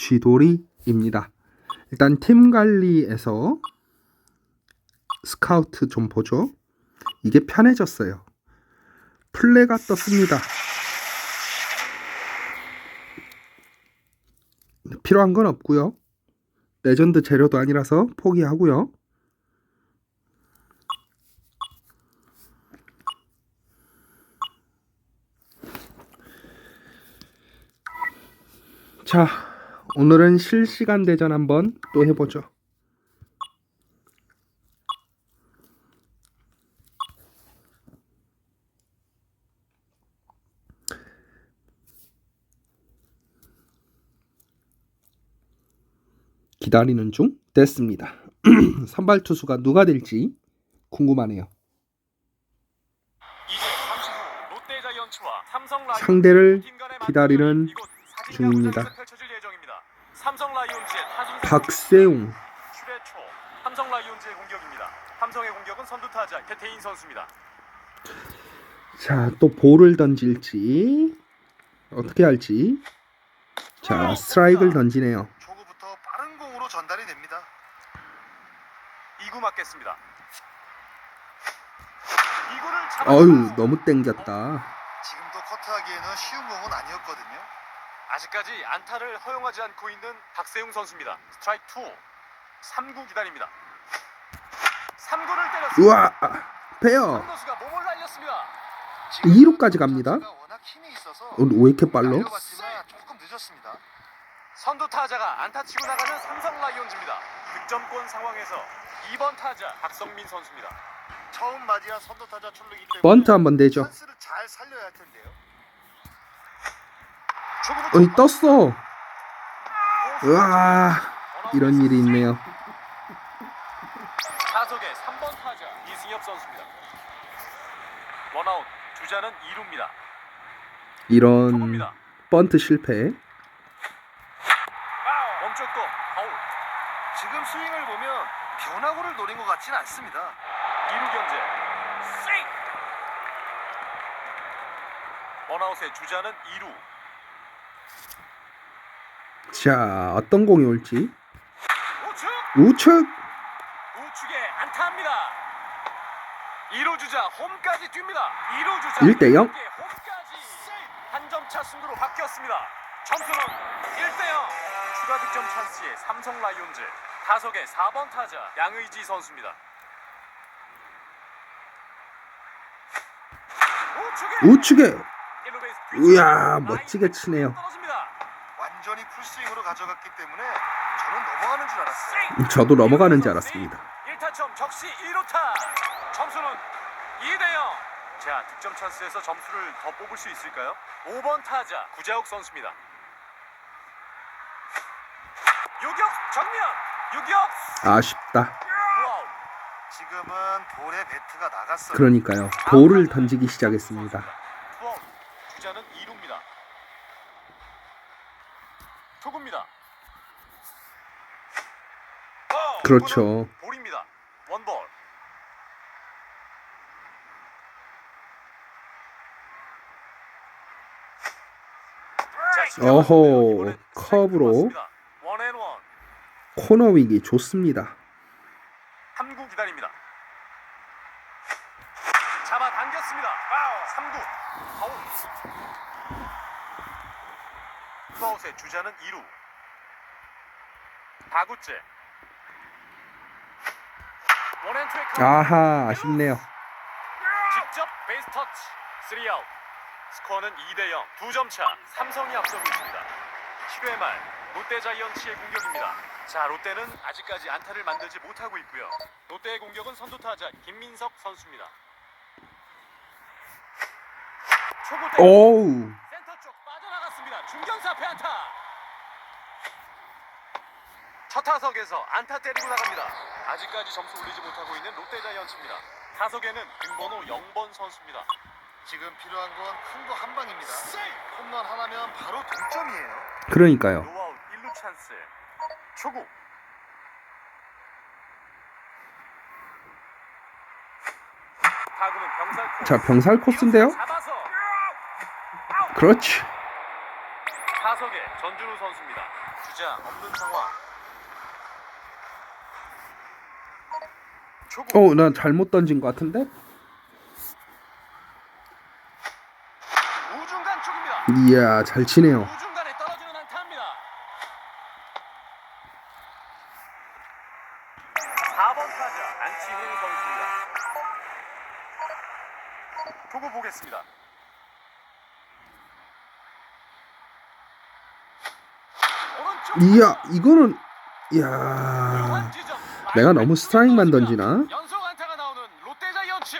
쥐돌이입니다. 일단 팀 관리에서 스카우트 좀 보죠. 이게 편해졌어요. 플레가 떴습니다. 필요한 건 없고요. 레전드 재료도 아니라서 포기하고요. 자, 오늘은 실시간 대전 한번 또 해보죠. 기다리는 중 됐습니다. 선발 투수가 누가 될지 궁금하네요. 상대를 기다리는 중입니다. 삼성 라이온즈의 타준 박세웅 초 삼성 라이온즈의 공격입니다. 삼성의 공격은 선두 타자 태태인 선수입니다. 자, 또 볼을 던질지 어떻게 할지 자, 스트라이크를 던지네요. 초구부터 빠른 공으로 전달이 됩니다. 2구 맞겠습니다. 2구를 잡아 어유, 너무 땡겼다. 지금도 커트하기에는 쉬운 공은 아니었거든요. 아직까지 안타를 허용하지 않고 있는 박세웅 선수입니다. 스트라이크 2. 3구 기다립니다. 3구를 때렸습니다. 우와, 페어. 선수가 몸을 날렸습니다. 2루까지 갑니다. 워낙 힘이 있어서 어, 왜 이렇게 빨라? 조금 늦었습니다. 선두 타자가 안타 치고 나가는 삼성 라이온즈입니다. 득점권 상황에서 2번 타자 박성민 선수입니다. 처음 맞이한 선두 타자 출루기 때문에 번트 한번 내죠. 찬스를 잘 살려야 할 텐데요. 어이 떴어. 우와, 이런 일이 있네요. 타석의 3번 타자 이승엽 선수입니다. 원아웃 주자는 2루입니다. 이런 초구입니다. 번트 실패. 멈췄고 아웃 지금 스윙을 보면 변화구를 노린 것 같지는 않습니다. 2루 견제 스윙 원아웃의 주자는 2루 자, 어떤 공이 올지. 우측 우측. 우측에 안타합니다. 2루 주자 홈까지 뜁니다. 2루 주자 1대 0. 함께 홈까지 한점 차 승부로 바뀌었습니다. 점수는 1대 0. 추가 득점 찬스의 삼성 라이온즈 타석의 4번 타자 양의지 선수입니다. 우측에 우측에. 우야, 멋지게 치네요. 떨어집니다. 완전히 풀스윙으로 가져갔기 때문에 저는 넘어가는 줄 알았어요. 저도 넘어가는 줄 알았습니다. 1타점 적시 1루타 점수는 2대 0. 자 득점 찬스에서 점수를 더 뽑을 수 있을까요? 5번 타자 구자욱 선수입니다. 유격 정면 유격 아쉽다. 지금은 볼에 배트가 나갔어요. 그러니까요. 볼을 던지기 시작했습니다. 투아웃 주자는 2루입니다. 초구입니다. 어, 그렇죠. 볼입니다. 원볼. 이번엔 컵으로. 코너 위기 좋습니다. 3구 기다립니다. 잡아 당겼습니다. 3구 아웃. 투아웃의 주자는 2루. 4구째. 원앤투의 카운트. 아하, 아쉽네요. 직접 베이스 터치 3아웃 스코어는 2대0 2점 차 삼성이 앞서고 있습니다 7회 말 롯데 자이언츠의 공격입니다 자 롯데는 아직까지 안타를 만들지 못하고 있고요 롯데의 공격은 선두 타자 김민석 선수입니다 초구 때 오우. 센터 쪽 빠져나갔습니다 중견사 패안타 첫 타석에서 안타 때리고 나갑니다 아직까지 점수 올리지 못하고 있는 롯데 자이언츠입니다 타석에는 등번호 0번 선수입니다 지금 필요한 건 큰 거 한 방입니다. 홈런 하나면 바로 동점이에요. 그러니까요. 노아웃 1루 찬스 초구 타구는 병살 코스 자, 병살 코스인데요. 잡아서 그렇지. 타석 타석에 전준우 선수입니다. 주자 없는 상황. 어, 나 잘못 던진 것 같은데? 우중간 쪽입니다. 이야, 잘 치네요. 우중간에 떨어지는 안타입니다. 4번 타자 안치홍 선수입니다. 초구 보겠습니다. 오른쪽 이야, 이거는 이야. 내가 너무 스트라이크만 던지나? 연속 안타가 나오는 롯데자이언츠.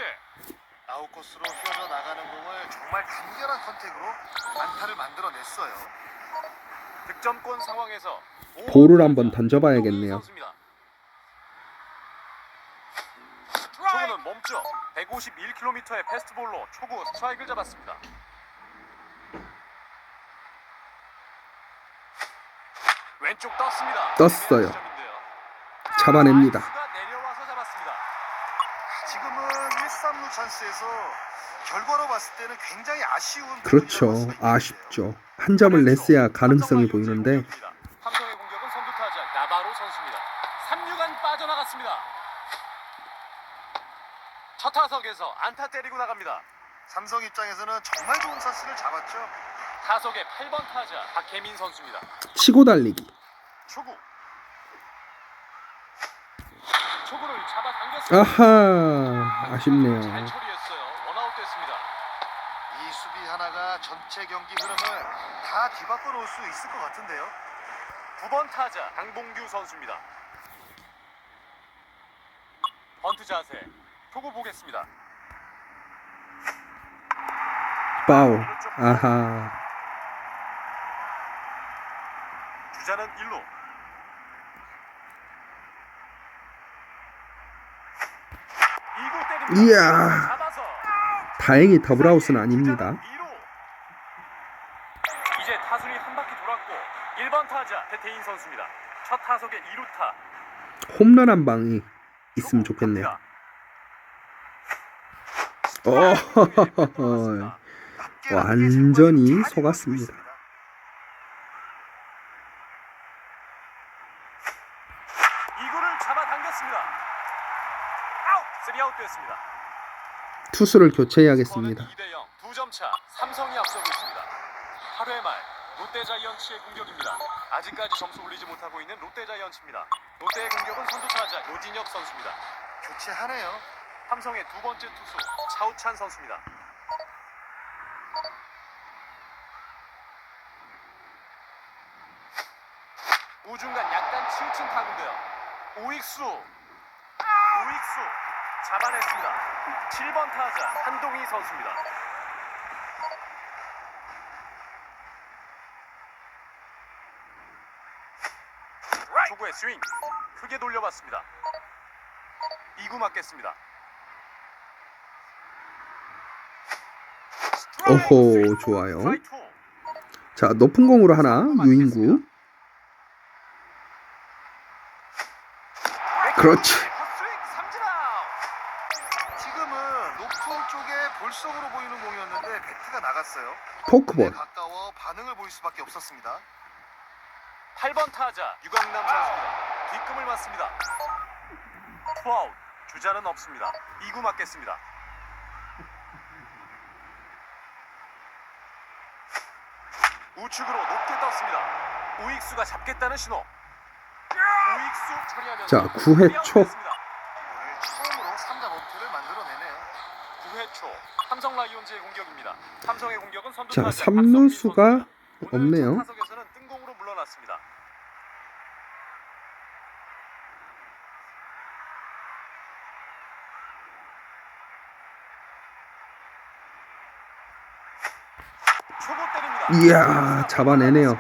아웃코스로 휘어져 나가는 공을 정말 간결한 선택으로 안타를 만들어냈어요. 득점권 상황에서 볼을 한번 던져봐야겠네요. 선수입니다. 초구는 멈춰 151km의 패스트볼로 초구 스트라이크를 잡았습니다. 왼쪽 떴습니다. 떴어요. 지점인데요. 잡아냅니다. 라이트가 내려와서 잡았습니다. 지금은 1-3루 찬스에서 결과로 봤을 때는 굉장히 아쉬운 그렇죠. 아쉽죠. 한 점을 냈어야 가능성이 보이는데 삼성의 공격은 선두 타자 나바로 선수입니다. 3루간 빠져나갔습니다. 첫 타석에서 안타 때리고 나갑니다. 삼성 입장에서는 정말 좋은 찬스를 잡았죠. 타석의 8번 타자 박혜민 선수입니다. 치고 달리기. 초구. 초구를 잡아 당겼습니다. 아하, 아쉽네요. 잘 처리했어요. 원아웃 됐습니다. 이 수비 하나가 전체 경기 흐름을 다 뒤바꿔 놓을 수 있을 것 같은데요. 9번 타자 강봉규 선수입니다. 번트 자세. 초구 보겠습니다. 파울. 아하. 주자는 1루. 이구 때립니다. 이야. 다행히 더블아웃은 아닙니다. 이제 타순이 한 바퀴 돌았고 1번 타자 태태인 선수입니다. 첫 타석의 2루타. 홈런 한 방이 있으면 좋겠네요. 어, 완전히 속았습니다. 이구를 잡아당겼습니다. 아웃! 3아웃 됐습니다. 투수를 교체해야겠습니다. 2대 0, 2점 차. 삼성이 앞서고 있습니다. 8회 말 롯데 자이언츠의 공격입니다. 아직까지 점수 올리지 못하고 있는 롯데 자이언츠입니다. 롯데의 공격은 선두 타자 노진혁 선수입니다. 교체하네요. 삼성의 두 번째 투수 차우찬 선수입니다. 우중간 약간 치우친 타구인데요. 우익수, 우익수 잡아냈습니다. 7번 타자 한동희 선수입니다. 초구의 스윙 크게 돌려봤습니다. 2구 맞겠습니다. 오호, 좋아요. 자, 높은 공으로 하나, 유인구. 그렇지. 지금은 높은 쪽에 볼속으로 보이는 공이었는데 배트가 나갔어요. 포크볼. 가까워 반응을 보일 수밖에 없었습니다. 8번 타자 유강남 선수입니다. 뒷금을 맞습니다. 투아웃 주자는 없습니다. 2구 맞겠습니다. 우측으로 높게 떴습니다. 우익수가 잡겠다는 신호. 자, 9회 초. 오늘 처음으로 3자 범퇴를 만들어내네요. 9회 초 삼성 라이온즈의 공격입니다. 삼성의 공격은 선두 자, 타자 삼루수가 박성민 선수입니다. 오늘 없네요. 첫 타석에서는 뜬공으로 물러났습니다. 초구 때립니다. 이야, 잡아내네요.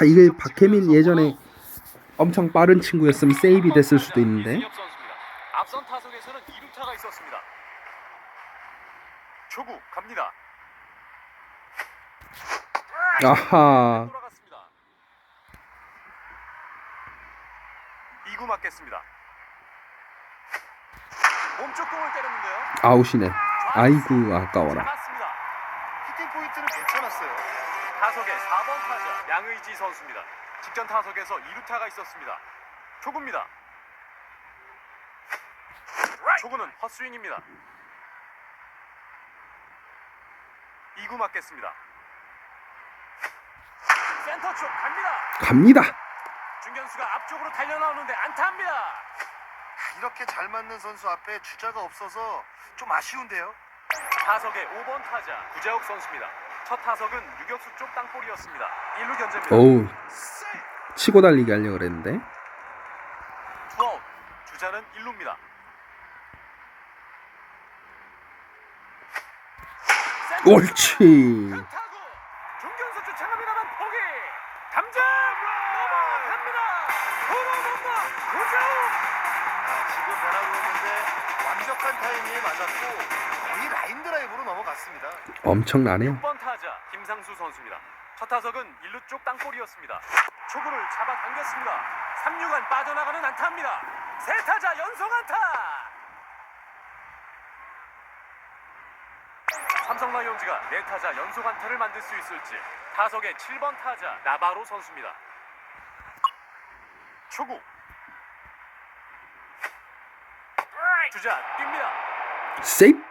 아, 이게 박혜민 예전에 엄청 빠른 친구였으면 세이비 됐을 수도 있는데. 앞선 타석에서는 2루타가 있었습니다. 초구 갑니다. 아하. 돌아갔습니다. 2구 맞겠습니다. 몸쪽 공을 때렸는데요. 아웃이네. 아이고, 아까워라. 히팅 포인트는 괜찮았어요. 타석의 4번 타자 양의지 선수입니다. 직전 타석에서 2루타가 있었습니다. 초구입니다. 초구는 헛스윙입니다. 2구 맞겠습니다. 센터 쪽 갑니다. 갑니다. 중견수가 앞쪽으로 달려나오는데 안타입니다. 이렇게 잘 맞는 선수 앞에 주자가 없어서 좀 아쉬운데요. 타석의 5번 타자 구자욱 선수입니다. 첫 타석은 유격수 쪽 땅볼이었습니다. 1루 견제입니다. 어우, 치고 달리기 하려고 그랬는데. 투아웃. 주자는 1루입니다. 옳지. 중견수 포기. 담장 넘어갑니다. 아, 지금 변화구 했는데 완벽한 타이밍에 맞았고 거의 라인 드라이브로 넘어갔습니다. 엄청나네요. 6번 타자 김상수 선수입니다. 첫 타석은 1루 쪽 땅볼이었습니다. 초구를 잡아당겼습니다. 3루간 빠져나가는 안타입니다. 세 타자 연속 안타. 삼성 라이온즈가 네 타자 연속 안타를 만들 수 있을지 타석의 7번 타자 나바로 선수입니다. 초구 주자 뜁니다. 세이프.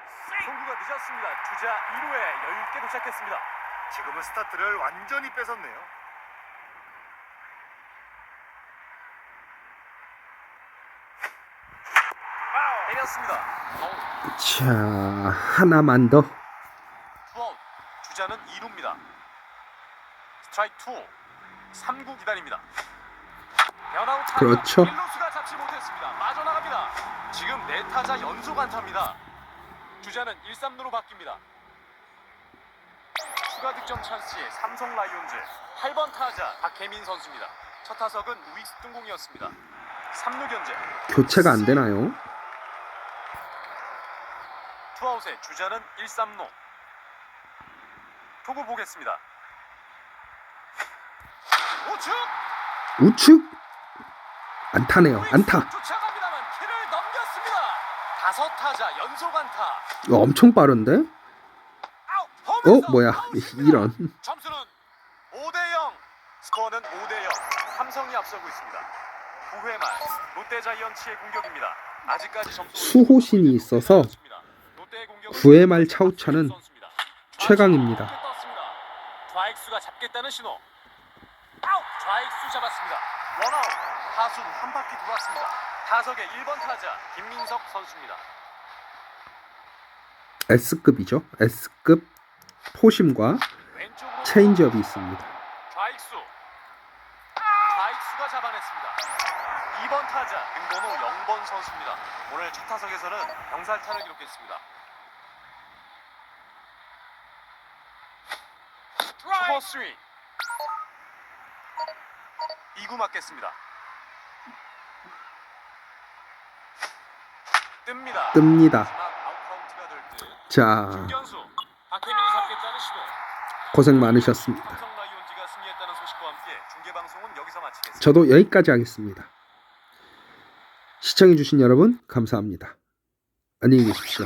송구가 늦었습니다. 주자 2루에 여유 있게 도착했습니다. 지금은 스타트를 완전히 뺏었네요. 때렸습니다. 자, 하나만 더. 투아웃. 주자는 2루입니다. 스트라이크 2. 3구 기다립니다. 변화우. 그렇죠. 1루수가 잡지 못했습니다. 빠져나갑니다. 지금 네 타자 연속 안타입니다. 주자는 1, 3루로 바뀝니다. 추가 득점 찬스의 삼성 라이온즈 8번 타자 박혜민 선수입니다. 첫 타석은 우익수 뜬공이었습니다. 3루 견제. 교체가 안 되나요? 투아웃의 주자는 1, 3루. 투구 보겠습니다. 우측 우측. 안타네요. 안타. 쫓아갑니다만 키를 넘겼습니다. 다섯 타자 연속 안타. 이거 엄청 빠른데? 어, 뭐야. 이런. 점수는 5대 0. 스코어는 5대 0. 삼성이 앞서고 있습니다. 9회 말 롯데 자이언츠의 공격입니다. 아직까지 점수 수호신이 있어서 롯데의 공격은 9회 말 차우차는 선수입니다. 최강입니다. 떴습니다. 좌익수가 잡겠다는 신호. 아웃! 좌익수 잡았습니다. 원아웃. 타순 한 바퀴 돌았습니다. 타석의 1번 타자 김민석 선수입니다. S급이죠. S급 포심과 체인지업이 있습니다. 좌익수. 좌익수가 잡아냈습니다. 2번 타자 등번호 0번 선수입니다. 오늘 첫 타석에서는 병살타를 기록했습니다. 투버 스윙. 2구 맞겠습니다. 뜹니다. 자, 중견수 고생 많으셨습니다. 저도 여기까지 하겠습니다. 시청해주신 여러분, 감사합니다. 안녕히 계십시오.